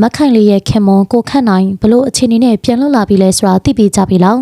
မက်ခိုင်လေးရဲ့ခင်မွန်ကိုခန့်နိုင်ဘလို့အခြေအနေနဲ့ပြန်လွတ်လာပြီလဲဆိုတာသိပြီးကြပြီလား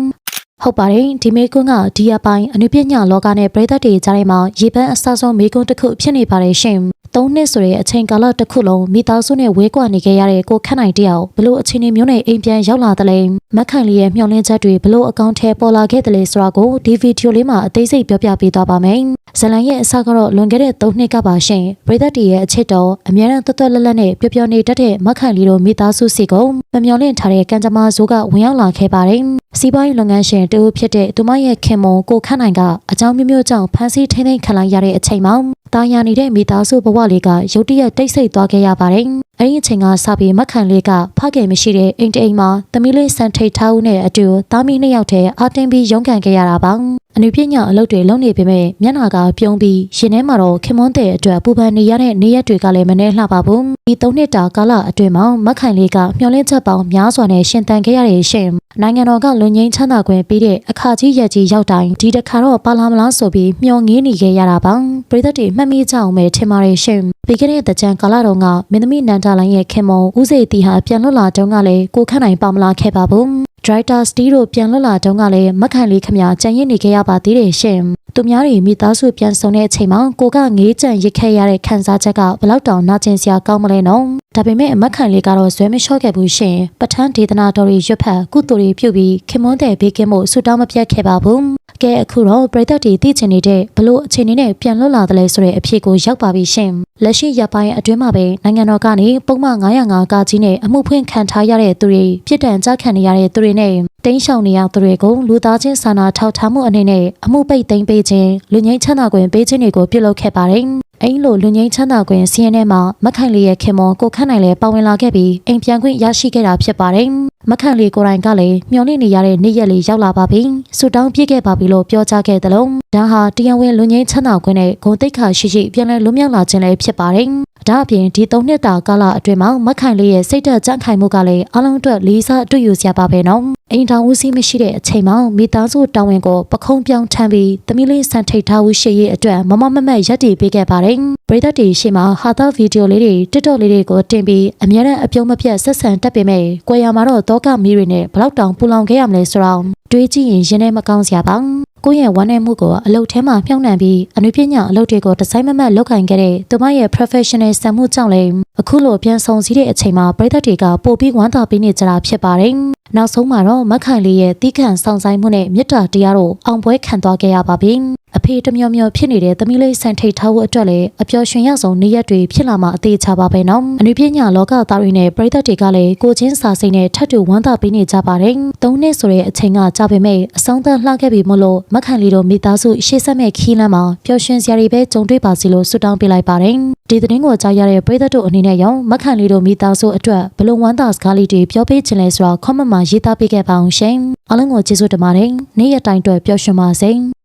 ဟုတ်ပါတယ်ဒီမေကွန်းကဒီအပိုင်းအနုပညာလောကနဲ့ပြည်သက်တွေကြားထဲမှာရေပန်းအဆဆုံးမေကွန်းတစ်ခုဖြစ်နေပါတယ်ရှင် သုံးနှစ်ဆိုတဲ့အချိန်ကာလတစ်ခုလုံးမိသားစုနဲ့ဝေးကွာနေခဲ့ရတဲ့ကိုခန့်နိုင်တယောက်ဘလို့အခြေအနေမျိုးနဲ့အိမ်ပြန်ရောက်လာတယ်လဲမက်ခိုင်လေးရဲ့မျှော်လင့်ချက်တွေဘလို့အကောင့်ထဲပေါ်လာခဲ့တယ်လဲဆိုတာကိုဒီဗီဒီယိုလေးမှာအသေးစိတ်ပြောပြပေးသွားပါမယ်ဇလန်ရဲ့အစကတော့လွန်ခဲ့တဲ့၃နှစ်ကပါရှင်ပြည်သက်တွေရဲ့အချစ်တော်အများနဲ့တွတ်တွတ်လက်လက်နဲ့ပျော်ပျော်နေတတ်တဲ့မက်ခိုင်လေးတို့မိသားစုစီကိုမမျှော်လင့်ထားတဲ့ကံကြမ္မာဇိုးကဝင်ရောက်လာခဲ့ပါတယ်စီးပွားရေးလုပ်ငန်းရှင်တူဖြစ်တဲ့သူမရဲ့ခင်မွန်ကိုခန့်နိုင်ကအကြောင်းမျိုးမျိုးကြောင့်ဖမ်းဆီးထိန်းသိမ်းခံလိုက်ရတဲ့အချိန်မှာ တာယာနေတဲ့မိသားစုဘဝလေးကရုတ်တရက်တိတ်ဆိတ်သွားခဲ့ရပါတယ်။အဲဒီအချိန်ကစပြီးမက်ခံလေးကဖခင်မရှိတဲ့အိမ်တအိမ်မှာသမီးလေးစံထိတ်ထားဦးနဲ့အတူသားမီးနှစ်ယောက်တည်းအာတင်ပြီးရုန်းကန်ခဲ့ရတာပါ။ အနုပညာအလုပ်တွေလုပ်နေပေမဲ့မျက်နှာကပြုံးပြီးရင်ထဲမှာတော့ခင်မွန်းတဲ့အတွက်ပူပန်နေရတဲ့နေရက်တွေကလည်းမနှဲလှပါဘူး။ဒီသုံးနှစ်တာကာလအတွင်းမှာမက်ခိုင်လေးကမျှော်လင့်ချက်ပေါင်းများစွာနဲ့ရှင်သန်ခဲ့ရတဲ့ရှင်။နိုင်ငံတော်ကလွန်ငင်းချမ်းသာခွင့်ပေးတဲ့အခါကြီးရက်ကြီးရောက်တိုင်းဒီတစ်ခါတော့ပါလာမလားဆိုပြီးမျှော်ငင်းနေခဲ့ရတာပါ။ပြည်သက်တွေမှတ်မိကြအောင်ပဲထင်ပါတယ်ရှင်။ပြီးခဲ့တဲ့တကြံကာလတုန်းကမင်းသမီးနန္ဒာလိုင်းရဲ့ခင်မုံဦးစေတီဟာပြန်လွတ်လာတုန်းကလည်းကိုခန့်နိုင်ပါမလာခဲ့ပါဘူး။ ဒရိုက်တာစတီးတို့ပြန်လွတ်လာတုန်းကလည်းမက်ခိုင်လေးခမကြံရစ်နေခဲ့ရပါသေးတယ်ရှင်။ သူများတွေမိသားစုပြန်ဆုံတဲ့အချိန်မှာကိုကငေးကြံရစ်ခဲ့ရတဲ့ခံစားချက်ကဘလောက်တောင်နာကျင်စရာကောင်းမလဲနော်။ဒါပေမဲ့မက်ခိုင်လေးကတော့ဇွဲမလျှော့ခဲ့ဘူးရှင်။ပထန်းဒေသနာတော်တွေရွတ်ဖတ်ကုသိုလ်တွေပြုပြီးခင်မွန်းတဲ့ဘေးကင်းမှုဆူတောင်းမပြတ်ခဲ့ပါဘူး။ကဲအခုတော့ပြည်သက်တွေသိချင်နေတဲ့ဘလို့အခြေအနေနဲ့ပြန်လွတ်လာတယ်လဲဆိုတဲ့အဖြေကိုရောက်ပါပြီရှင်။လက်ရှိရပ်ပိုင်းအတွင်းမှာပဲနိုင်ငံတော်ကနေပုံမှန်905ကကြီးနဲ့အမှုဖွင့်ခံထားရတဲ့သူတွေပြစ်ဒဏ်ကြခံနေရတဲ့သူတွေနဲ့ တင်းရှောင်နေရသူတွေကိုလူသားချင်းစာနာထောက်ထားမှုအနေနဲ့အမှုပိတ်သိမ်းပေးခြင်းလူငင်းချမ်းသာခွင့်ပေးခြင်းတွေကိုပြုလုပ်ခဲ့ပါတယ်။အဲ့လိုလူငင်းချမ်းသာခွင့်စီးရင်ထဲမှာမက်ခိုင်လေးရဲ့ခင်မွန်ကိုခန့်နိုင်လည်းပါဝင်လာခဲ့ပြီးအိမ်ပြန်ခွင့်ရရှိခဲ့တာဖြစ်ပါတယ်။မက်ခိုင်လေးကိုယ်တိုင်ကလည်းမျောလင့်နေရတဲ့နေ့ရက်လေးရောက်လာပါပြီ။ဆူတောင်းပြည့်ခဲ့ပါပြီလို့ပြောကြားခဲ့သလိုဒါဟာတရားဝင်လူငင်းချမ်းသာခွင့်နဲ့ဂုဏ်သိက္ခာရှိရှိပြန်လည်လွတ်မြောက်လာခြင်းလည်းဖြစ်ပါတယ်။ ဒါအပြင်ဒီ၃နှစ်တာကာလအတွင်းမှာမက်ခိုင်လေးရဲ့စိတ်သက်ကြံ့ခိုင်မှုကလည်းအလုံးအတွက်လေးစားတွေ့ယူစရာပါပဲနော်။အိမ်ထောင်ဦးစီးမရှိတဲ့အချိန်မှာမိသားစုတောင်းဝင်ကိုပခုံးပြောင်းထမ်းပြီးသမီးလေးဆန်ထိတ်ထားဦးရှိရဲ့အတွက်မမမမတ်ရက်တည်ပေးခဲ့ပါတယ်။ပရိသတ်တွေရှိမှဟာတာဗီဒီယိုလေးတွေတစ်တော့လေးတွေကိုတင်ပြီးအများနဲ့အပြုံးမပြတ်ဆက်ဆံတက်ပေမဲ့ကိုရမှာတော့တောကမီးတွေနဲ့ဘလောက်တောင်ပူလောင်ခဲ့ရမလဲဆိုတော့တွေးကြည့်ရင်ရင်ထဲမကောင်းစရာပါ။ ကိုယ့်ရဲ့ဝမ်းနည်းမှုကိုအလုပ်ထဲမှာမြှောက်နှံပြီးအနုပညာအလုပ်တွေကိုဒီဇိုင်းမမတ်လုပ်ခိုင်ခဲ့တဲ့သူမရဲ့ professional စံမှုကြောင့်လည်းအခုလိုပြန်ဆောင်စည်းတဲ့အချိန်မှာပရိသတ်တွေကပို့ပြီးဝမ်းသာပေးနေကြတာဖြစ်ပါတယ်။နောက်ဆုံးမှာတော့မက်ခိုင်လေးရဲ့တီးခန့်ဆောင်ဆိုင်မှုနဲ့မေတ္တာတရားတို့အောင်ပွဲခံသွားခဲ့ရပါပြီ။ အဖေတမျောမျောဖြစ်နေတဲ့သမီးလေးဆန်ထိတ်ထားဖို့အတွက်လည်းအပျော်ရွှင်ရဆုံးနေ့ရက်တွေဖြစ်လာမှအသေးချပါပဲနော်။အနုပညာလောကသားတွေနဲ့ပရိသတ်တွေကလည်းကိုချင်းစာစိတ်နဲ့ထပ်တူဝမ်းသာပေးနေကြပါတယ်။သုံးနှစ်ဆိုတဲ့အချိန်ကကြာပေမဲ့အဆုံးသတ်လှခဲ့ပြီမို့လို့မက်ခိုင်လေးတို့မိသားစုရှေ့ဆက်မဲ့ခီးလမ်းမှာပျော်ရွှင်စရာတွေပဲကြုံတွေ့ပါစီလို့ဆုတောင်းပေးလိုက်ပါတယ်။ဒီသတင်းကိုကြားရတဲ့ပရိသတ်တို့အနေနဲ့ရောမက်ခိုင်လေးတို့မိသားစုအတွက်ဘလုံဝမ်းသာစကားလေးတွေပြောပေးခြင်းလဲဆိုတာ comment မှာရေးသားပေးခဲ့ပါအောင်ရှင်။အားလုံးကိုကျေးဇူးတင်ပါတယ်။နေ့ရက်တိုင်းအတွက်ပျော်ရွှင်ပါစေ။